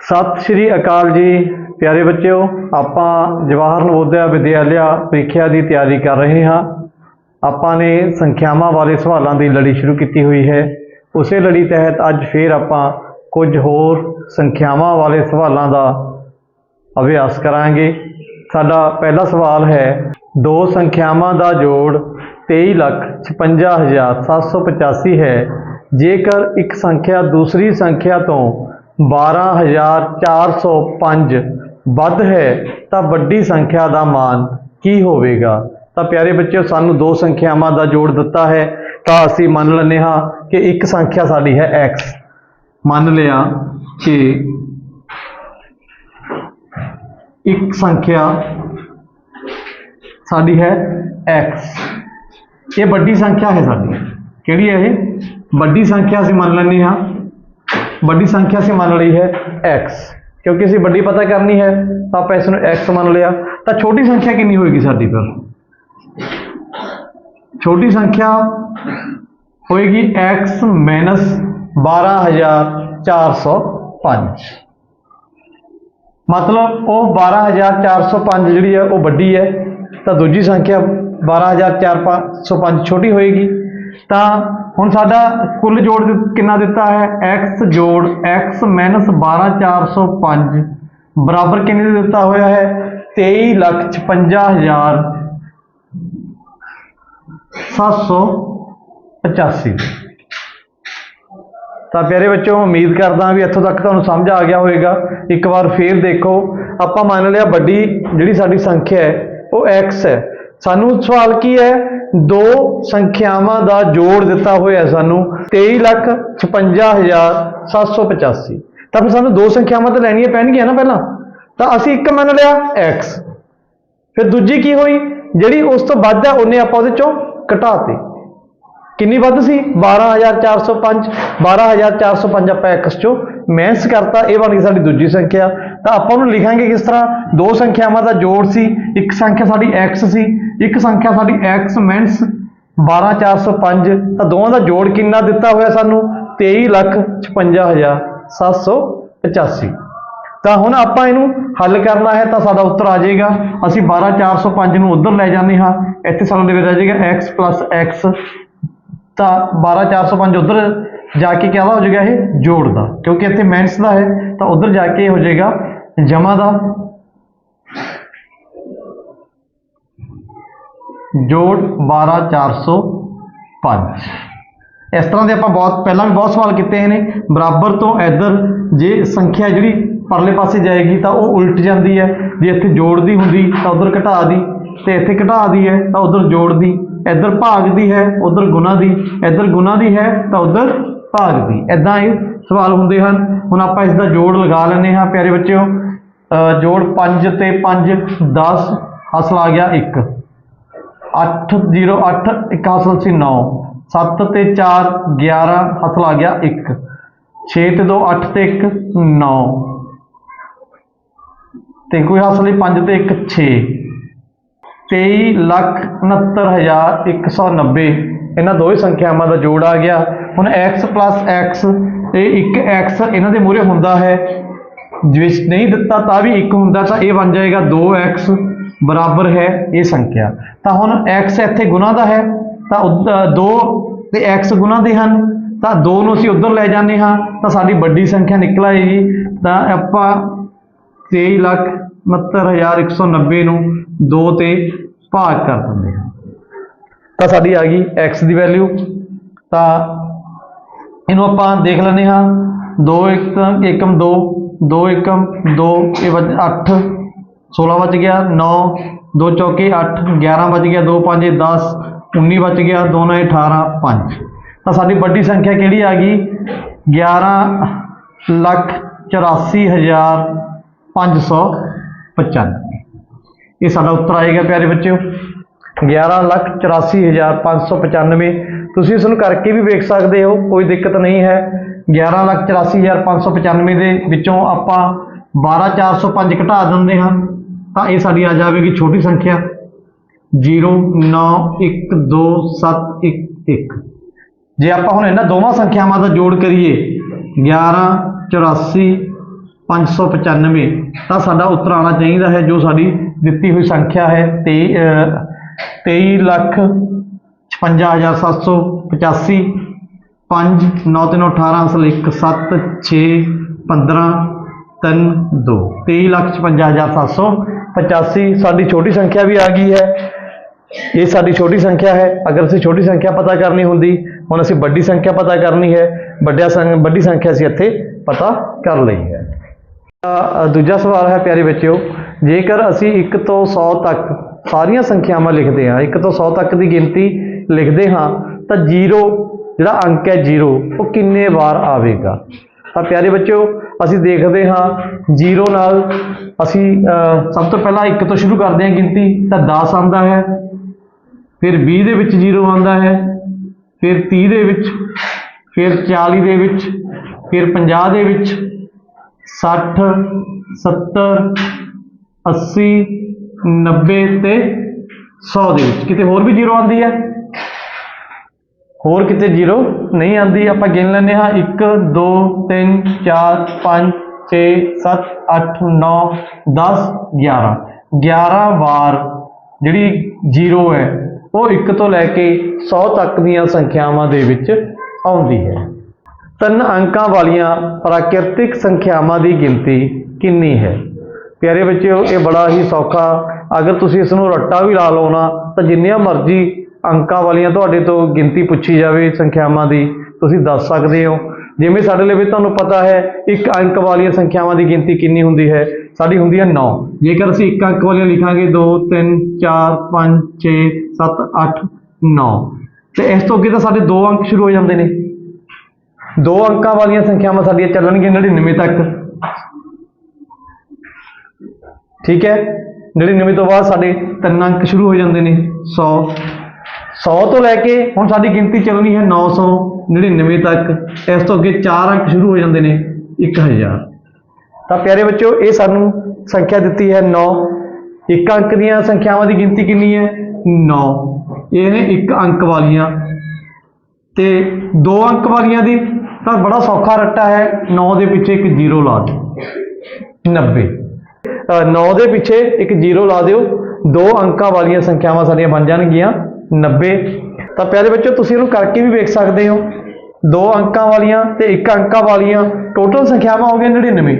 ਸਤਿ ਸ਼੍ਰੀ ਅਕਾਲ ਜੀ ਪਿਆਰੇ ਬੱਚਿਓ। ਆਪਾਂ ਜਵਾਹਰ ਨਵੋਦਿਆ ਵਿਦਿਆਲਿਆ ਪ੍ਰੀਖਿਆ ਦੀ ਤਿਆਰੀ ਕਰ ਰਹੇ ਹਾਂ। ਆਪਾਂ ਨੇ ਸੰਖਿਆਵਾਂ ਵਾਲੇ ਸਵਾਲਾਂ ਦੀ ਲੜੀ ਸ਼ੁਰੂ ਕੀਤੀ ਹੋਈ ਹੈ। ਉਸੇ ਲੜੀ ਤਹਿਤ ਅੱਜ ਫੇਰ ਆਪਾਂ ਕੁਝ ਹੋਰ ਸੰਖਿਆਵਾਂ ਵਾਲੇ ਸਵਾਲਾਂ ਦਾ ਅਭਿਆਸ ਕਰਾਂਗੇ। ਸਾਡਾ ਪਹਿਲਾ ਸਵਾਲ ਹੈ ਦੋ ਸੰਖਿਆਵਾਂ ਦਾ ਜੋੜ 23,56,785 ਹੈ। ਜੇਕਰ ਇੱਕ ਸੰਖਿਆ ਦੂਸਰੀ ਸੰਖਿਆ ਤੋਂ 12,405 ਵੱਧ ਹੈ ਤਾਂ ਵੱਡੀ ਸੰਖਿਆ ਦਾ ਮਾਨ ਕੀ ਹੋਵੇਗਾ? ਤਾਂ ਪਿਆਰੇ ਬੱਚਿਓ ਸਾਨੂੰ ਦੋ ਸੰਖਿਆਵਾਂ ਦਾ ਜੋੜ ਦਿੱਤਾ ਹੈ। ਤਾਂ ਅਸੀਂ ਮੰਨ ਲੈਂਦੇ ਹਾਂ ਕਿ ਇੱਕ ਸੰਖਿਆ ਸਾਡੀ ਹੈ x ਮੰਨ ਲਿਆ ਕਿ ਇੱਕ ਸੰਖਿਆ ਸਾਡੀ ਹੈ x ਇਹ ਵੱਡੀ ਸੰਖਿਆ ਹੈ ਸਾਡੀ। ਕਿਹੜੀ ਹੈ ਇਹ? ਵੱਡੀ ਸੰਖਿਆ ਅਸੀਂ ਮੰਨ ਲੈਂਦੇ ਹਾਂ। ਵੱਡੀ ਸੰਖਿਆ ਅਸੀਂ ਮੰਨ ਲਈ ਹੈ x ਕਿਉਂਕਿ ਅਸੀਂ ਵੱਡੀ ਪਤਾ ਕਰਨੀ ਹੈ, ਤਾਂ ਆਪਾਂ ਇਸ ਨੂੰ x ਮੰਨ ਲਿਆ। ਤਾਂ ਛੋਟੀ ਸੰਖਿਆ ਕਿੰਨੀ ਹੋਏਗੀ ਸਾਡੀ ਫਿਰ? ਛੋਟੀ ਸੰਖਿਆ ਹੋਏਗੀ x 12405 ਮਤਲਬ ਉਹ 12405 ਜਿਹੜੀ ਹੈ, ਉਹ ਵੱਡੀ ਹੈ। ਤਾਂ ਦੂਜੀ ਸੰਖਿਆ 12405 ਛੋਟੀ ਹੋਏਗੀ। ਤਾਂ ਹੁਣ ਸਾਡਾ ਕੁੱਲ ਜੋੜ ਦਿ- ਕਿੰਨਾ ਦਿੱਤਾ ਹੈ? X ਜੋੜ x 12405 ਬਰਾਬਰ ਕਿੰਨੇ ਦਾ ਦਿੱਤਾ ਹੋਇਆ ਹੈ? 23,56,000 785 ਤਾਂ ਪਿਆਰੇ ਬੱਚਿਓ ਉਮੀਦ ਕਰਦਾ ਵੀ ਇੱਥੋਂ ਤੱਕ ਤੁਹਾਨੂੰ ਸਮਝ ਆ ਗਿਆ ਹੋਵੇਗਾ। ਇੱਕ ਵਾਰ ਫੇਰ ਦੇਖੋ। ਆਪਾਂ ਮੰਨ ਲਿਆ ਵੱਡੀ ਜਿਹੜੀ ਸਾਡੀ ਸੰਖਿਆ ਹੈ ਉਹ x ਹੈ। ਸਾਨੂੰ ਸਵਾਲ ਕੀ ਹੈ? ਦੋ ਸੰਖਿਆਵਾਂ ਦਾ ਜੋੜ ਦਿੱਤਾ ਹੋਇਆ ਸਾਨੂੰ ਹੈ ਸਾਨੂੰ 23,56,785 ਤਾਂ ਫਿਰ ਸਾਨੂੰ ਦੋ ਸੰਖਿਆਵਾਂ ਤਾਂ ਲੈਣੀਆਂ ਪੈਣਗੀਆਂ ਨਾ ਪਹਿਲਾਂ। ਤਾਂ ਅਸੀਂ ਇੱਕ ਮੰਨ ਲਿਆ x ਫਿਰ ਦੂਜੀ ਕੀ ਹੋਈ? ਜਿਹੜੀ ਉਸ ਤੋਂ ਵੱਧ ਹੈ ਉਹਨੇ ਆਪਾਂ ਉਹਦੇ ਚੋਂ ਘਟਾਤੀ। ਕਿੰਨੀ ਵੱਧ ਸੀ? 12405 12405 ਆਪਾਂ x ਚੋਂ ਮਾਈਨਸ ਕਰਤਾ ਇਹ ਬਣ ਗਈ ਸਾਡੀ ਦੂਜੀ ਸੰਖਿਆ। ਤਾਂ ਆਪਾਂ ਉਹਨੂੰ ਲਿਖਾਂਗੇ ਕਿਸ ਤਰ੍ਹਾਂ? ਦੋ ਸੰਖਿਆਵਾਂ ਦਾ ਜੋੜ ਸੀ ਇੱਕ ਸੰਖਿਆ ਸਾਡੀ x ਸੀ। ਇੱਕ ਸੰਖਿਆ ਸਾਡੀ x ਮਾਈਨਸ 12405 ਤਾਂ ਦੋਵਾਂ ਦਾ ਜੋੜ ਕਿੰਨਾ ਦਿੱਤਾ ਹੋਇਆ ਸਾਨੂੰ? 23,56,785 ਤਾਂ ਹੁਣ ਆਪਾਂ ਇਹਨੂੰ ਹੱਲ ਕਰਨਾ ਹੈ ਤਾਂ ਸਾਡਾ ਉੱਤਰ ਆ ਜਾਏਗਾ। ਅਸੀਂ 12405 ਨੂੰ ਉਧਰ ਲੈ ਜਾਂਦੇ ਹਾਂ। ਇੱਥੇ ਸਾਨੂੰ ਦੇ ਵਿੱਚ ਆ ਜਾਏਗਾ x x ਤਾਂ 12405 ਉਧਰ ਜਾ ਕੇ ਕਿਹਦਾ ਹੋ ਜਾਏਗਾ ਇਹ? ਜੋੜ ਦਾ। ਕਿਉਂਕਿ ਇੱਥੇ ਮਾਈਨਸ ਦਾ ਹੈ ਤਾਂ ਉਧਰ ਜਾ ਕੇ ਇਹ ਹੋ ਜਾਏਗਾ ਜਮਾ ਦਾ। ਜੋੜ 12405 ਇਸ ਤਰ੍ਹਾਂ ਦੇ ਆਪਾਂ ਬਹੁਤ, ਪਹਿਲਾਂ ਵੀ ਬਹੁਤ ਸਵਾਲ ਕੀਤੇ ਨੇ। ਬਰਾਬਰ ਤੋਂ ਇੱਧਰ ਜੇ ਸੰਖਿਆ ਜਿਹੜੀ ਪਰਲੇ ਪਾਸੇ ਜਾਏਗੀ ਤਾਂ ਉਹ ਉਲਟ ਜਾਂਦੀ ਹੈ। ਜੇ ਇੱਥੇ ਜੋੜਦੀ ਹੁੰਦੀ ਤਾਂ ਉਧਰ ਘਟਾ ਦੀ, ਤੇ ਇੱਥੇ ਘਟਾ ਦੀ ਹੈ ਤਾਂ ਉਧਰ ਜੋੜ ਦੀ। ਇੱਧਰ ਭਾਗ ਦੀ ਹੈ, ਉਧਰ ਗੁਣਾ ਦੀ। ਇੱਧਰ ਗੁਣਾ ਦੀ ਹੈ ਤਾਂ ਉਧਰ ਭਾਗ ਦੀ। ਇਦਾਂ ਇਹ ਸਵਾਲ ਹੁੰਦੇ ਹਨ। ਹੁਣ ਆਪਾਂ ਇਸ ਦਾ ਜੋੜ ਲਗਾ ਲੈਂਦੇ ਹਾਂ, ਪਿਆਰੇ ਬੱਚਿਓ। ਜੋੜ 5 ਤੇ 5 10 ਹਾਸਲ ਆ ਗਿਆ 1 8 0 8 ਇੱਕ ਹਾਸਲ ਸੀ 9 7 ਤੇ 4 11 ਹਾਸਲ ਆ ਗਿਆ 1 6 ਤੇ 2 8 ਤੇ 1 9 ਤੇ ਕੋਈ ਹਾਸਲ ਨਹੀਂ 5 ਤੇ 1 6 23,69,190 ਇਹਨਾਂ ਦੋਵੇਂ ਸੰਖਿਆਵਾਂ ਦਾ ਜੋੜ ਆ ਗਿਆ। ਹੁਣ x x ਇਹ ਇੱਕ x ਇਹਨਾਂ ਦੇ ਮੂਹਰੇ ਹੁੰਦਾ ਹੈ। ਜਿਸ ਨਹੀਂ ਦਿੱਤਾ ਤਾਂ ਵੀ ਇੱਕ ਹੁੰਦਾ ਤਾਂ ਇਹ ਬਣ ਜਾਏਗਾ 2x ਬਰਾਬਰ ਹੈ ਇਹ ਸੰਖਿਆ। ਤਾਂ ਹੁਣ x ਇੱਥੇ ਗੁਣਾ ਦਾ ਹੈ ਤਾਂ 2 ਤੇ x ਗੁਣਾ ਦੇ ਹਨ ਤਾਂ 2 ਨੂੰ ਅਸੀਂ ਉਧਰ ਲੈ ਜਾਂਦੇ ਹਾਂ ਤਾਂ ਸਾਡੀ ਵੱਡੀ ਸੰਖਿਆ ਨਿਕਲ ਆਏਗੀ। ਤਾਂ ਆਪਾਂ 23,69,190 ਨੂੰ 2 ਤੇ ਭਾਗ ਕਰ ਦਿੰਦੇ ਹਾਂ। ਤਾਂ ਸਾਡੀ ਆ ਗਈ x ਦੀ ਵੈਲਿਊ ਤਾਂ ਇਹਨੂੰ ਆਪਾਂ ਦੇਖ ਲੈਂਦੇ ਹਾਂ। 2 ਏਕਮ ਏਕਮ 2 2 ਏਕਮ 2 ਇਹ ਵੱਜ 8 16 ਵੱਜ ਗਿਆ 9 2 ਚੌਕੇ 8 11 ਵੱਜ ਗਿਆ 2 5 10 19 ਵੱਜ ਗਿਆ 2 9 18 5 ਤਾਂ ਸਾਡੀ ਵੱਡੀ ਸੰਖਿਆ ਕਿਹੜੀ ਆ ਗਈ? 11 ਲੱਖ 84 ਹਜ਼ਾਰ 595 ਇਹ ਸਾਡਾ ਉੱਤਰ ਆਏਗਾ ਪਿਆਰੇ ਬੱਚਿਓ। 11 ਲੱਖ 84 ਹਜ਼ਾਰ 595 ਤੁਸੀਂ ਇਸ ਨੂੰ ਕਰਕੇ ਵੀ ਵੇਖ ਸਕਦੇ ਹੋ, ਕੋਈ ਦਿੱਕਤ ਨਹੀਂ ਹੈ। 11 ਲੱਖ 84 ਹਜ਼ਾਰ 595 ਦੇ ਵਿੱਚੋਂ ਆਪਾਂ 12405 ਘਟਾ ਦਿੰਦੇ ਹਾਂ, ਤਾਂ ਇਹ ਸਾਡੀ ਆ ਜਾਵੇਗੀ ਛੋਟੀ ਸੰਖਿਆ। 0 9 1 2 7 1 1 ਜੇ ਆਪਾਂ ਹੁਣ ਇਹਨਾਂ ਦੋਵਾਂ ਸੰਖਿਆਵਾਂ ਦਾ ਜੋੜ ਕਰੀਏ 11 84 595 ਤਾਂ ਸਾਡਾ ਉੱਤਰ ਆਉਣਾ ਚਾਹੀਦਾ ਹੈ, ਜੋ ਸਾਡੀ ਦਿੱਤੀ ਹੋਈ ਸੰਖਿਆ ਹੈ 23 23 ਲੱਖ 56785 5 9 3 18 ਅਸਲ 1 7 6 15 3 2 23 ਲੱਖ 56785 ਸਾਡੀ ਛੋਟੀ ਸੰਖਿਆ ਵੀ ਆ ਗਈ ਹੈ। ਇਹ ਸਾਡੀ ਛੋਟੀ ਸੰਖਿਆ ਹੈ। ਅਗਰ ਅਸੀਂ ਛੋਟੀ ਸੰਖਿਆ ਪਤਾ ਕਰਨੀ ਹੁੰਦੀ, ਹੁਣ ਅਸੀਂ ਵੱਡੀ ਸੰਖਿਆ ਪਤਾ ਕਰਨੀ ਹੈ। ਵੱਡਿਆ ਸੰਖ ਵੱਡੀ ਸੰਖਿਆ ਅਸੀਂ ਇੱਥੇ ਪਤਾ ਕਰ ਲਈ ਹੈ। ਦੂਜਾ ਸਵਾਲ ਹੈ ਪਿਆਰੇ ਬੱਚਿਓ, ਜੇਕਰ ਅਸੀਂ 1 ਤੋਂ 100 ਤੱਕ ਸਾਰੀਆਂ ਸੰਖਿਆਵਾਂ ਲਿਖਦੇ ਹਾਂ 1 ਤੋਂ 100 ਤੱਕ ਦੀ ਗਿਣਤੀ ਲਿਖਦੇ ਹਾਂ, ਤਾਂ 0 ਜਿਹੜਾ ਅੰਕ ਹੈ 0 ਉਹ ਕਿੰਨੇ ਵਾਰ ਆਵੇਗਾ? ਤਾਂ ਪਿਆਰੇ ਬੱਚਿਓ, ਅਸੀਂ ਦੇਖਦੇ ਹਾਂ 0 ਨਾਲ ਅਸੀਂ ਸਭ ਤੋਂ ਪਹਿਲਾਂ 1 ਤੋਂ ਸ਼ੁਰੂ ਕਰਦੇ ਹਾਂ ਗਿਣਤੀ, ਤਾਂ 10 ਆਉਂਦਾ ਹੈ, ਫਿਰ 20 ਦੇ ਵਿੱਚ 0 ਆਉਂਦਾ ਹੈ, ਫਿਰ 30 ਦੇ ਵਿੱਚ, ਫਿਰ 40 ਦੇ ਵਿੱਚ, ਫਿਰ 50 ਦੇ ਵਿੱਚ 60 70 80 90 ਤੇ 100 ਦੇ ਵਿੱਚ। ਕਿਤੇ ਹੋਰ ਵੀ 0 ਆਉਂਦੀ ਹੈ? ਹੋਰ ਕਿਤੇ ਜ਼ੀਰੋ ਨਹੀਂ ਆਉਂਦੀ ਆਪਾਂ ਗਿਣ ਲੈਂਦੇ ਹਾਂ। 1 2 3 4 5 6 7 8 9 10 11 11 ਵਾਰ ਜਿਹੜੀ ਜੀਰੋ ਹੈ, ਉਹ 1 ਤੋਂ ਲੈ ਕੇ 100 ਤੱਕ ਦੀਆਂ ਸੰਖਿਆਵਾਂ ਦੇ ਵਿੱਚ ਆਉਂਦੀ ਹੈ। ਤਿੰਨ ਅੰਕਾਂ ਵਾਲੀਆਂ ਪ੍ਰਾਕਿਰਤਿਕ ਸੰਖਿਆਵਾਂ ਦੀ ਗਿਣਤੀ ਕਿੰਨੀ ਹੈ? ਪਿਆਰੇ ਬੱਚਿਓ, ਇਹ ਬੜਾ ਹੀ ਸੌਖਾ। ਅਗਰ ਤੁਸੀਂ ਇਸ ਨੂੰ ਰੱਟਾ ਵੀ ਲਾ ਲਓ ਨਾ, ਤਾਂ ਜਿੰਨੀਆਂ ਮਰਜ਼ੀ ਅੰਕਾਂ ਵਾਲੀਆਂ ਤੁਹਾਡੇ ਤੋਂ ਗਿਣਤੀ ਪੁੱਛੀ ਜਾਵੇ ਸੰਖਿਆਵਾਂ ਦੀ, ਤੁਸੀਂ ਦੱਸ ਸਕਦੇ ਹੋ। ਜਿਵੇਂ ਸਾਡੇ ਲਈ ਵੀ ਤੁਹਾਨੂੰ ਪਤਾ ਹੈ, ਇੱਕ ਅੰਕ ਵਾਲੀਆਂ ਸੰਖਿਆਵਾਂ ਦੀ ਗਿਣਤੀ ਕਿੰਨੀ ਹੁੰਦੀ ਹੈ? ਸਾਡੀ ਹੁੰਦੀ ਹੈ 9 ਜੇਕਰ ਅਸੀਂ ਇੱਕ ਅੰਕ ਵਾਲੀਆਂ ਲਿਖਾਂਗੇ 2 3 4 5 6 7 8 9 ਤੇ ਇਸ ਤੋਂ ਅੱਗੇ ਤਾਂ ਸਾਡੇ ਦੋ ਅੰਕ ਸ਼ੁਰੂ ਹੋ ਜਾਂਦੇ ਨੇ। ਦੋ ਅੰਕਾਂ ਵਾਲੀਆਂ ਸੰਖਿਆਵਾਂ ਸਾਡੀਆਂ ਚੱਲਣਗੀਆਂ 99 ਤੱਕ। ਠੀਕ ਹੈ? 99 ਤੋਂ ਬਾਅਦ ਸਾਡੇ ਤਿੰਨ ਅੰਕ ਸ਼ੁਰੂ ਹੋ ਜਾਂਦੇ ਨੇ 100 100 ਤੋਂ ਲੈ ਕੇ ਹੁਣ ਸਾਡੀ ਗਿਣਤੀ ਚੱਲਣੀ ਹੈ 999 ਤੱਕ, ਇਸ ਤੋਂ ਅੱਗੇ ਚਾਰ ਅੰਕ ਸ਼ੁਰੂ ਹੋ ਜਾਂਦੇ ਨੇ 1000 ਤਾਂ ਪਿਆਰੇ ਬੱਚਿਓ, ਇਹ ਸਾਨੂੰ ਸੰਖਿਆ ਦਿੱਤੀ ਹੈ 9 ਇੱਕ ਅੰਕ ਦੀਆਂ ਸੰਖਿਆਵਾਂ ਦੀ ਗਿਣਤੀ ਕਿੰਨੀ ਹੈ? 9 ਇਹ ਨੇ ਇੱਕ ਅੰਕ ਵਾਲੀਆਂ। ਤੇ ਦੋ ਅੰਕ ਵਾਲੀਆਂ ਦੀ ਤਾਂ ਬੜਾ ਸੌਖਾ ਰੱਟਾ ਹੈ 9 ਦੇ ਪਿੱਛੇ ਇੱਕ ਜੀਰੋ ਲਾ ਦਿਓ। 90 9 ਦੇ ਪਿੱਛੇ ਇੱਕ ਜੀਰੋ ਲਾ ਦਿਓ। ਦੋ ਅੰਕਾਂ ਵਾਲੀਆਂ ਸੰਖਿਆਵਾਂ ਸਾਡੀਆਂ ਬਣ ਜਾਣਗੀਆਂ। 90 ਤਾਂ ਪਿਆਰੇ ਬੱਚੋ ਤੁਸੀਂ ਇਹਨੂੰ ਕਰਕੇ ਵੀ ਵੇਖ ਸਕਦੇ ਹੋ। ਦੋ ਅੰਕਾਂ ਵਾਲੀਆਂ ਤੇ ਇੱਕ ਅੰਕਾਂ ਵਾਲੀਆਂ। ਟੋਟਲ ਸੰਖਿਆਵਾਂ ਹੋ ਗਈਆਂ 99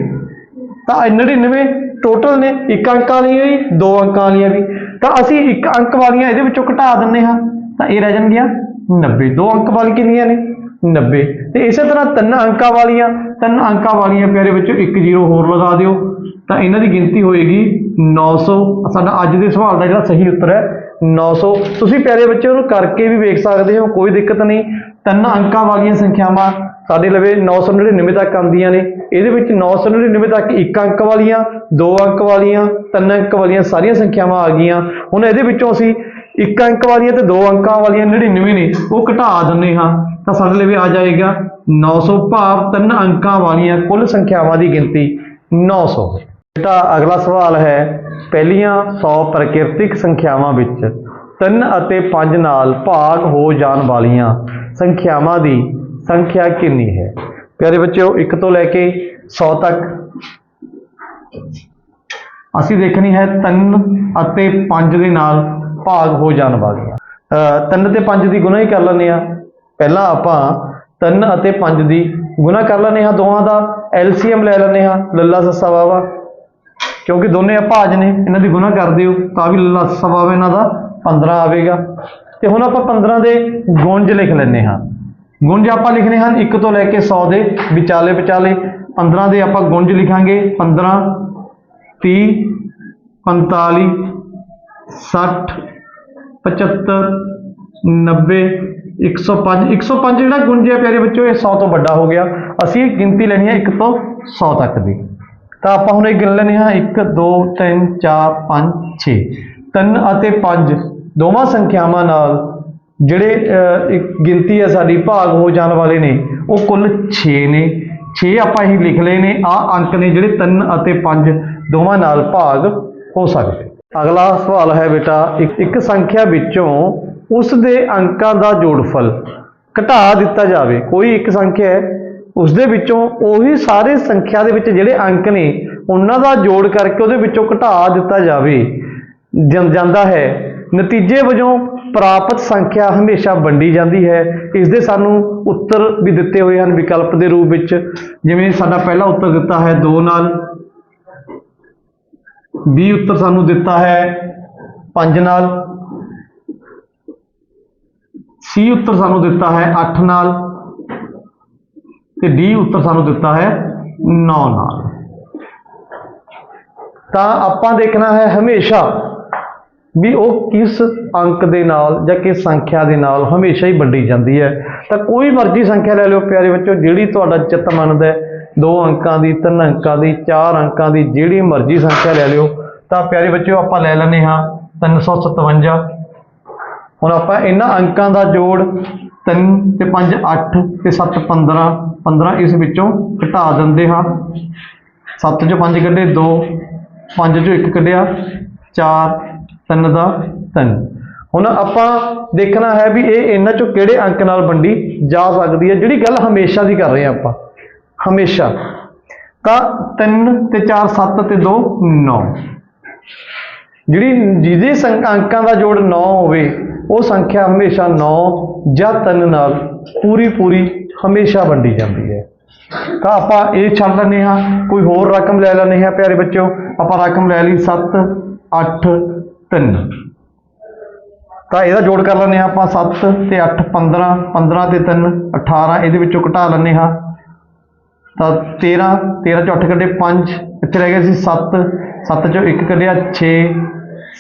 ਤਾਂ 99 ਟੋਟਲ ਨੇ। ਇੱਕ ਅੰਕਾਂ ਵਾਲੀਆਂ ਵੀ, ਦੋ ਅੰਕਾਂ ਵਾਲੀਆਂ ਵੀ। ਤਾਂ ਅਸੀਂ ਇੱਕ ਅੰਕ ਵਾਲੀਆਂ ਇਹਦੇ ਵਿੱਚੋਂ ਘਟਾ ਦਿੰਨੇ ਹਾਂ। ਤਾਂ ਇਹ ਰਹਿ ਜਾਣਗੀਆਂ 90 ਦੋ ਅੰਕ ਵਾਲੀ ਕਿੰਨੀਆਂ ਨੇ? 90 ਤੇ ਇਸੇ ਤਰ੍ਹਾਂ ਤਿੰਨ ਅੰਕਾਂ ਵਾਲੀਆਂ, ਤਿੰਨ ਅੰਕਾਂ ਵਾਲੀਆਂ ਪਿਆਰੇ ਵਿੱਚੋਂ ਇੱਕ ਜ਼ੀਰੋ ਹੋਰ ਲਗਾ ਦਿਓ। ਤਾਂ ਇਹਨਾਂ ਦੀ ਗਿਣਤੀ ਹੋਏਗੀ 900 ਸਾਡਾ ਅੱਜ ਦੇ ਸਵਾਲ ਦਾ ਜਿਹੜਾ ਸਹੀ ਉੱਤਰ ਹੈ 900 ਤੁਸੀਂ ਪਿਆਰੇ ਬੱਚੇ ਉਹਨੂੰ ਕਰਕੇ ਵੀ ਵੇਖ ਸਕਦੇ ਹੋ, ਕੋਈ ਦਿੱਕਤ ਨਹੀਂ। ਤਿੰਨ ਅੰਕਾਂ ਵਾਲੀਆਂ ਸੰਖਿਆਵਾਂ ਸਾਡੇ ਲਵੇ 999 ਤੱਕ ਆਉਂਦੀਆਂ ਨੇ। ਇਹਦੇ ਵਿੱਚ 999 ਤੱਕ ਇੱਕ ਅੰਕ ਵਾਲੀਆਂ, ਦੋ ਅੰਕ ਵਾਲੀਆਂ, ਤਿੰਨ ਅੰਕ ਵਾਲੀਆਂ ਸਾਰੀਆਂ ਸੰਖਿਆਵਾਂ ਆ ਗਈਆਂ। ਹੁਣ ਇਹਦੇ ਵਿੱਚੋਂ ਅਸੀਂ ਇੱਕ ਅੰਕ ਵਾਲੀਆਂ ਤੇ ਦੋ ਅੰਕਾਂ ਵਾਲੀਆਂ 99 ਨੇ, ਉਹ ਘਟਾ ਦਿੰਨੇ ਹਾਂ। ਤਾਂ ਸਾਡੇ ਲਵੇ ਆ ਜਾਏਗਾ 900 ਭਾਵ ਤਿੰਨ ਅੰਕਾਂ ਵਾਲੀਆਂ ਕੁੱਲ ਸੰਖਿਆਵਾਂ ਦੀ ਗਿਣਤੀ 900 ਬੇਟਾ ਅਗਲਾ ਸਵਾਲ ਹੈ, ਪਹਿਲੀਆਂ 100 ਪ੍ਰਕਿਰਤਿਕ ਸੰਖਿਆਵਾਂ ਵਿੱਚ 3 ਅਤੇ 5 ਨਾਲ ਭਾਗ ਹੋ ਜਾਣ ਵਾਲੀਆਂ ਸੰਖਿਆਵਾਂ ਦੀ ਸੰਖਿਆ ਕਿੰਨੀ ਹੈ? ਪਿਆਰੇ ਬੱਚਿਓ 1 ਤੋਂ ਲੈ ਕੇ 100 ਤੱਕ ਅਸੀਂ ਦੇਖਣੀ ਹੈ 3 ਅਤੇ 5 ਦੇ ਨਾਲ ਭਾਗ ਹੋ ਜਾਣ ਵਾਲੀਆਂ। 3 ਤੇ 5 ਦੀ ਗੁਣਾ ਹੀ ਕਰ ਲੈਂਦੇ ਆ ਪਹਿਲਾਂ ਆਪਾਂ 3 ਅਤੇ 5 ਦੀ ਗੁਣਾ ਕਰ ਲੈਂਦੇ ਹਾਂ ਦੋਵਾਂ ਦਾ। ਐਲਸੀਐਮ ਲੈ ਲੈਂਦੇ ਹਾਂ। ਲੱਲਾ ਸੱਸਾ ਵਾਵਾ ਕਿਉਂਕਿ ਦੋਨੇ ਅਭਾਜ ਨੇ, ਇਹਨਾਂ ਦੀ ਗੁਣਾ ਕਰ ਦਿਓ, ਤਾਂ ਵੀ ਲੱਲਾ ਸੱਸਾ ਇਹਨਾਂ ਦਾ 15 ਆਵੇਗਾ। ਤੇ ਹੁਣ ਆਪਾਂ 15 ਦੇ ਗੁਣਜ ਲਿਖ ਲੈਂਦੇ ਹਾਂ। ਗੁੰਜ ਆਪਾਂ ਲਿਖਨੇ ਹਨ 1 ਤੋਂ ਲੈ ਕੇ 100 ਦੇ ਵਿਚਾਲੇ ਵਿਚਾਲੇ। 15 ਦੇ ਆਪਾਂ ਗੁੰਜ ਲਿਖਾਂਗੇ। 15 30 45 60 75 90 105 105 ਜਿਹੜਾ ਗੁੰਜ ਹੈ ਪਿਆਰੇ ਬੱਚਿਓ, ਇਹ 100 ਤੋਂ ਵੱਡਾ ਹੋ ਗਿਆ। ਅਸੀਂ ਗਿਣਤੀ ਲੈਣੀ ਹੈ 1 ਤੋਂ 100 ਤੱਕ ਦੀ। ਤਾਂ ਆਪਾਂ ਹੁਣ ਇਹ ਗਿਣ ਲੈਣੇ ਹਾਂ। 1 2 3 4 5 6 3 ਅਤੇ 5 ਦੋਵਾਂ ਸੰਖਿਆਵਾਂ ਨਾਲ ਜਿਹੜੇ ਇੱਕ ਗਿਣਤੀ ਹੈ ਸਾਡੀ ਭਾਗ ਹੋ ਜਾਣ ਵਾਲੇ ਨੇ ਉਹ ਕੁੱਲ 6 ਨੇ। 6 ਆਪਾਂ ਇਹ ਲਿਖ ਲਏ ਨੇ। ਆ ਅੰਕ ਨੇ ਜਿਹੜੇ 3 ਅਤੇ 5 ਦੋਵਾਂ ਨਾਲ ਭਾਗ ਹੋ ਸਕਦੇ। ਅਗਲਾ ਸਵਾਲ ਹੈ ਬੇਟਾ ਇੱਕ, ਇੱਕ ਸੰਖਿਆ ਵਿੱਚੋਂ ਉਸ ਦੇ ਅੰਕਾਂ ਦਾ ਜੋੜਫਲ ਘਟਾ ਦਿੱਤਾ ਜਾਵੇ। ਕੋਈ ਇੱਕ ਸੰਖਿਆ ਹੈ? ਉਸ ਦੇ ਵਿੱਚੋਂ ਉਹੀ ਸਾਰੇ ਸੰਖਿਆ ਦੇ ਵਿੱਚ ਜਿਹੜੇ ਅੰਕ ਨੇ, ਉਹਨਾਂ ਦਾ ਜੋੜ ਕਰਕੇ ਉਹਦੇ ਵਿੱਚੋਂ ਘਟਾ ਦਿੱਤਾ ਜਾਵੇ। ਜਾਂ- ਜਾਂਦਾ ਹੈ। ਨਤੀਜੇ ਵਜੋਂ ਪ੍ਰਾਪਤ ਸੰਖਿਆ ਹਮੇਸ਼ਾ ਵੰਡੀ ਜਾਂਦੀ ਹੈ। ਇਸ ਦੇ ਸਾਨੂੰ ਉੱਤਰ ਵੀ ਦਿੱਤੇ ਹੋਏ ਹਨ ਵਿਕਲਪ ਦੇ ਰੂਪ ਵਿੱਚ। ਜਿਵੇਂ ਸਾਡਾ ਪਹਿਲਾ ਉੱਤਰ ਦਿੱਤਾ ਹੈ 2 ਨਾਲ। B ਉੱਤਰ ਸਾਨੂੰ ਦਿੱਤਾ ਹੈ 5 ਨਾਲ। C ਉੱਤਰ ਸਾਨੂੰ ਦਿੱਤਾ ਹੈ 8 ਨਾਲ। ਤੇ D ਉੱਤਰ ਸਾਨੂੰ ਦਿੱਤਾ ਹੈ 9 ਨਾਲ। ਤਾਂ ਆਪਾਂ ਦੇਖਣਾ ਹੈ ਹਮੇਸ਼ਾ ਵੀ ਉਹ ਕਿਸ ਅੰਕ ਦੇ ਨਾਲ ਜਾਂ ਕਿਸ ਸੰਖਿਆ ਦੇ ਨਾਲ ਹਮੇਸ਼ਾ ਹੀ ਵੰਡੀ ਜਾਂਦੀ ਹੈ। ਤਾਂ ਕੋਈ ਮਰਜ਼ੀ ਸੰਖਿਆ ਲੈ ਲਿਓ ਪਿਆਰੇ ਬੱਚੋ ਜਿਹੜੀ ਤੁਹਾਡਾ ਚਿੱਤ ਮੰਨਦਾ ਹੈ, ਦੋ ਅੰਕਾਂ ਦੀ, ਤਿੰਨ ਅੰਕਾਂ ਦੀ, ਚਾਰ ਅੰਕਾਂ ਦੀ, ਜਿਹੜੀ ਮਰਜ਼ੀ ਸੰਖਿਆ ਲੈ ਲਿਓ। ਤਾਂ ਪਿਆਰੇ ਬੱਚਿਓ, ਆਪਾਂ ਲੈ ਲੈਂਦੇ ਹਾਂ 357 ਹੁਣ ਆਪਾਂ ਇਹਨਾਂ ਅੰਕਾਂ ਦਾ ਜੋੜ 3 ਤੇ 5 8 ਤੇ 7 15 15 ਇਸ ਵਿੱਚੋਂ ਘਟਾ ਦਿੰਦੇ ਹਾਂ। 7 ਚੋਂ 5 ਕੱਢੇ 2 5 ਚੋਂ 1 ਕੱਢਿਆ 4 3 ਦਾ 3 ਹੁਣ ਆਪਾਂ ਦੇਖਣਾ ਹੈ ਵੀ ਇਹ ਇਹਨਾਂ ਚੋਂ ਕਿਹੜੇ ਅੰਕ ਨਾਲ ਵੰਡੀ ਜਾ ਸਕਦੀ ਹੈ, ਜਿਹੜੀ ਗੱਲ ਹਮੇਸ਼ਾ ਦੀ ਕਰ ਰਹੇ ਹਾਂ ਆਪਾਂ। ਹਮੇਸ਼ਾ। ਤਾਂ 3 ਤੇ 4 7 ਤੇ 2 9 ਜਿਹੜੀ ਜਿਹਦੇ ਸੰਖ- ਅੰਕਾਂ ਦਾ ਜੋੜ 9 ਹੋਵੇ, ਉਹ ਸੰਖਿਆ ਹਮੇਸ਼ਾ 9 ਜਾਂ ਤਿੰਨ ਨਾਲ ਪੂਰੀ ਪੂਰੀ ਹਮੇਸ਼ਾ ਵੰਡੀ ਜਾਂਦੀ ਹੈ। ਤਾਂ ਆਪਾਂ ਇਹ ਛੱਡ ਲੈਂਦੇ ਹਾਂ, ਕੋਈ ਹੋਰ ਰਕਮ ਲੈ ਲੈਂਦੇ ਹਾਂ ਪਿਆਰੇ ਬੱਚਿਓ, ਆਪਾਂ ਰਕਮ ਲੈ ਲਈ 7 8 3 ਤਾਂ ਇਹਦਾ ਜੋੜ ਕਰ ਲੈਂਦੇ ਹਾਂ ਆਪਾਂ 7 ਤੇ 8 15 15 ਤੇ 3 18 ਇਹਦੇ ਵਿੱਚੋਂ ਘਟਾ ਲੈਂਦੇ ਹਾਂ। ਤਾਂ 13 13 ਚੋਂ 8 ਕੱਢੇ 5 ਇੱਥੇ ਰਹਿ ਗਿਆ ਸੀ 7 7 ਚੋਂ 1 ਕੱਢਿਆ 6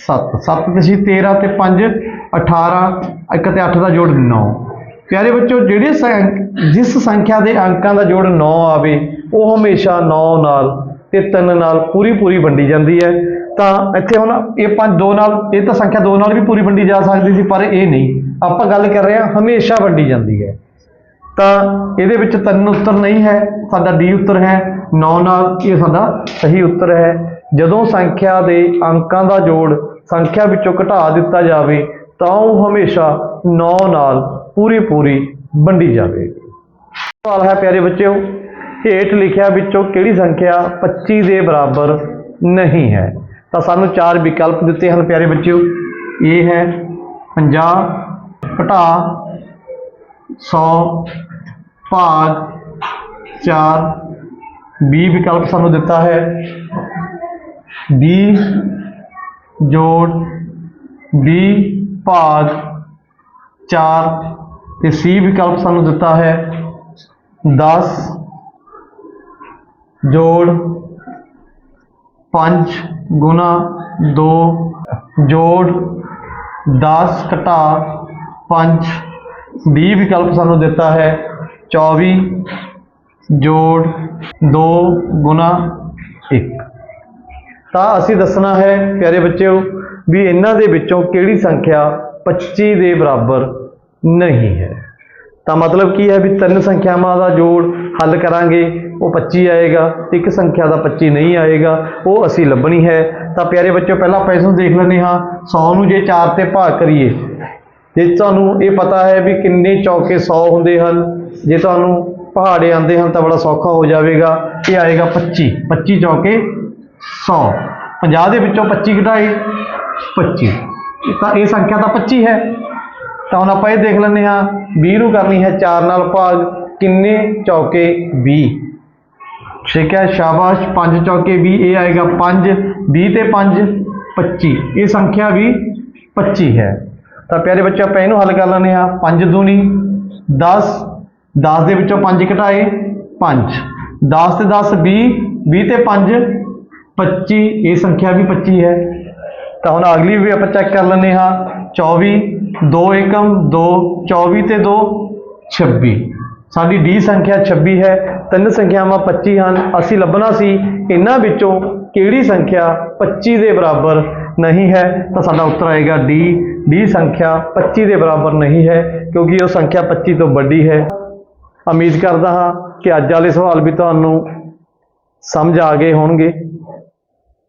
7 7 ਤੇ ਸੀ 13 ਤੇ 5 18 1 ਤੇ 8 ਦਾ ਜੋੜ 9 ਪਿਆਰੇ ਬੱਚੋ, ਜਿਹੜੇ ਸੰਖ- ਜਿਸ ਸੰਖਿਆ ਦੇ ਅੰਕਾਂ ਦਾ ਜੋੜ 9 ਆਵੇ, ਉਹ ਹਮੇਸ਼ਾ 9 ਨਾਲ ਤੇ 3 ਨਾਲ ਪੂਰੀ ਪੂਰੀ ਵੰਡੀ ਜਾਂਦੀ ਹੈ। ਤਾਂ ਇੱਥੇ ਹੁਣ ਇਹ 5 2 ਨਾਲ, ਇਹ ਤਾਂ ਸੰਖਿਆ 2 ਨਾਲ ਵੀ ਪੂਰੀ ਵੰਡੀ ਜਾ ਸਕਦੀ ਸੀ, ਪਰ ਇਹ ਨਹੀਂ। ਆਪਾਂ ਗੱਲ ਕਰ ਰਹੇ ਹਾਂ, ਹਮੇਸ਼ਾ ਵੰਡੀ ਜਾਂਦੀ ਹੈ। ਤਾਂ ਇਹਦੇ ਵਿੱਚ ਤਿੰਨ ਉੱਤਰ ਨਹੀਂ ਹੈ, ਸਾਡਾ ਡੀ ਉੱਤਰ ਹੈ 9 ਨਾਲ ਇਹ ਸਾਡਾ ਸਹੀ ਉੱਤਰ ਹੈ। ਜਦੋਂ ਸੰਖਿਆ ਦੇ ਅੰਕਾਂ ਦਾ ਜੋੜ ਸੰਖਿਆ ਵਿੱਚੋਂ ਘਟਾ ਦਿੱਤਾ ਜਾਵੇ ਤਾਂ ਉਹ ਹਮੇਸ਼ਾ 9 ਨਾਲ ਪੂਰੀ ਪੂਰੀ ਵੰਡੀ ਜਾਵੇਗੀ ਸਵਾਲ ਹੈ ਪਿਆਰੇ ਬੱਚਿਓ, ਹੇਠ ਲਿਖਿਆ ਵਿੱਚੋਂ ਕਿਹੜੀ ਸੰਖਿਆ 25 ਦੇ ਬਰਾਬਰ ਨਹੀਂ ਹੈ? ਤਾਂ ਸਾਨੂੰ ਚਾਰ ਵਿਕਲਪ ਦਿੱਤੇ ਹਨ ਪਿਆਰੇ ਬੱਚਿਓ। ਇਹ ਹੈ 50 ਘਟਾ 100 ਭਾਗ 4 B ਵਿਕਲਪ ਸਾਨੂੰ ਦਿੱਤਾ ਹੈ। B ਜੋੜ B ਭਾਗ 4 ਤੇ C ਵਿਕਲਪ ਸਾਨੂੰ ਦਿੱਤਾ ਹੈ। 10 ਜੋੜ 5 ਗੁਣਾ 2 ਜੋੜ 10 ਘਟਾ 5 B ਵਿਕਲਪ ਸਾਨੂੰ ਦਿੱਤਾ ਹੈ 24 ਜੋੜ 2 ਗੁਣਾ 1 ਤਾਂ ਅਸੀਂ ਦੱਸਣਾ ਹੈ, ਪਿਆਰੇ ਬੱਚਿਓ ਵੀ ਇਹਨਾਂ ਦੇ ਵਿੱਚੋਂ ਕਿਹੜੀ ਸੰਖਿਆ 25 ਦੇ ਬਰਾਬਰ ਨਹੀਂ ਹੈ। ਤਾਂ ਮਤਲਬ ਕੀ ਹੈ ਵੀ ਤਿੰਨ ਸੰਖਿਆਵਾਂ ਦਾ ਜੋੜ ਹੱਲ ਕਰਾਂਗੇ, ਉਹ 25 ਆਏਗਾ, ਇੱਕ ਸੰਖਿਆ ਦਾ 25 ਨਹੀਂ ਆਏਗਾ, ਉਹ ਅਸੀਂ ਲੱਭਣੀ ਹੈ। ਤਾਂ ਪਿਆਰੇ ਬੱਚਿਓ, ਪਹਿਲਾਂ ਆਪਾਂ ਇਸ ਨੂੰ ਦੇਖ ਲੈਂਦੇ ਹਾਂ। 100 ਨੂੰ ਜੇ 4 ਤੇ ਭਾਗ ਕਰੀਏ, ਜੇ ਤੁਹਾਨੂੰ ਇਹ ਪਤਾ ਹੈ ਵੀ ਕਿੰਨੇ ਚੌਕੇ 100 ਹੁੰਦੇ ਹਨ, ਜੇ ਤੁਹਾਨੂੰ ਪਹਾੜੇ ਆਉਂਦੇ ਹਨ ਤਾਂ ਬੜਾ ਸੌਖਾ ਹੋ ਜਾਵੇਗਾ। ਇਹ ਆਏਗਾ 25 25 ਚੌਕੇ 100 50 ਦੇ ਵਿੱਚੋਂ 25 ਘਟਾਏ 25 ਤਾਂ ਇਹ ਸੰਖਿਆ ਤਾਂ 25 ਹੈ। ਤਾਂ ਹੁਣ ਆਪਾਂ ਇਹ ਦੇਖ ਲੈਂਦੇ ਹਾਂ 20 ਨੂੰ ਕਰਨੀ ਹੈ 4 ਨਾਲ ਭਾਗ ਕਿੰਨੇ ਚੌਕੇ 20 ਠੀਕ ਹੈ, ਸ਼ਾਬਾਸ਼ 5 ਚੌਕੇ 20 ਇਹ ਆਏਗਾ 5 20 ਤੇ 5 25 ਇਹ ਸੰਖਿਆ ਵੀ 25 ਹੈ। ਤਾਂ ਪਿਆਰੇ ਬੱਚੇ ਆਪਾਂ ਇਹਨੂੰ ਹੱਲ ਕਰ ਲੈਂਦੇ ਹਾਂ। 5 ਦੂਣੀ 10 10 ਦੇ ਵਿੱਚੋਂ 5 ਘਟਾਏ 5 10 ਤੇ 10 20 20 ਤੇ 5 25 ਇਹ ਸੰਖਿਆ ਵੀ 25 ਹੈ। ਤਾਂ ਹੁਣ ਅਗਲੀ ਵੀ ਆਪਾਂ ਚੈੱਕ ਕਰ ਲੈਂਦੇ ਹਾਂ। 24 2 ਏਕਮ 2 24 ਤੇ 2 26 ਸਾਡੀ ਡੀ ਸੰਖਿਆ 26 ਹੈ। ਤਿੰਨ ਸੰਖਿਆਵਾਂ 25 ਹਨ। ਅਸੀਂ ਲੱਭਣਾ ਸੀ ਇਹਨਾਂ ਵਿੱਚੋਂ ਕਿਹੜੀ ਸੰਖਿਆ 25 ਦੇ ਬਰਾਬਰ ਨਹੀਂ ਹੈ। ਤਾਂ ਸਾਡਾ ਉੱਤਰ ਆਏਗਾ ਡੀ। ਡੀ ਸੰਖਿਆ 25 ਦੇ ਬਰਾਬਰ ਨਹੀਂ ਹੈ, ਕਿਉਂਕਿ ਉਹ ਸੰਖਿਆ 25 ਤੋਂ ਵੱਡੀ ਹੈ। ਉਮੀਦ ਕਰਦਾ ਹਾਂ ਕਿ ਅੱਜ ਵਾਲੇ ਸਵਾਲ ਵੀ ਤੁਹਾਨੂੰ ਸਮਝ ਆ ਗਏ ਹੋਣਗੇ।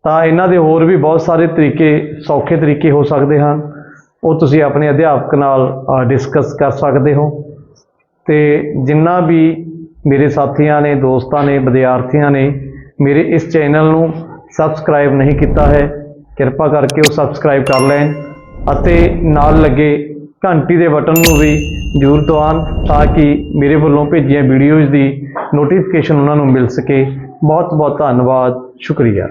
ਤਾਂ ਇਹਨਾਂ ਦੇ ਹੋਰ ਵੀ ਬਹੁਤ ਸਾਰੇ ਤਰੀਕੇ, ਸੌਖੇ ਤਰੀਕੇ ਹੋ ਸਕਦੇ ਹਨ। ਉਹ ਤੁਸੀਂ ਆਪਣੇ ਅਧਿਆਪਕ ਨਾਲ ਡਿਸਕਸ ਕਰ ਸਕਦੇ ਹੋ। ਤੇ ਜਿੰਨਾ ਵੀ ਮੇਰੇ ਸਾਥੀਆਂ ਨੇ, ਦੋਸਤਾਂ ਨੇ, ਵਿਦਿਆਰਥੀਆਂ ਨੇ ਮੇਰੇ ਇਸ ਚੈਨਲ ਨੂੰ ਸਬਸਕ੍ਰਾਈਬ ਨਹੀਂ ਕੀਤਾ ਹੈ, ਕਿਰਪਾ ਕਰਕੇ ਉਹ ਸਬਸਕ੍ਰਾਈਬ ਕਰ ਲੈਣ ਅਤੇ ਨਾਲ ਲੱਗੇ ਘੰਟੀ ਦੇ ਬਟਨ ਨੂੰ ਵੀ ਜ਼ਰੂਰ ਦਬਾਉਣ ਤਾਂ ਕਿ ਮੇਰੇ ਵੱਲੋਂ ਭੇਜੀਆਂ ਵੀਡੀਓਜ਼ ਦੀ ਨੋਟੀਫਿਕੇਸ਼ਨ ਉਹਨਾਂ ਨੂੰ ਮਿਲ ਸਕੇ। ਬਹੁਤ ਬਹੁਤ ਧੰਨਵਾਦ, ਸ਼ੁਕਰੀਆ।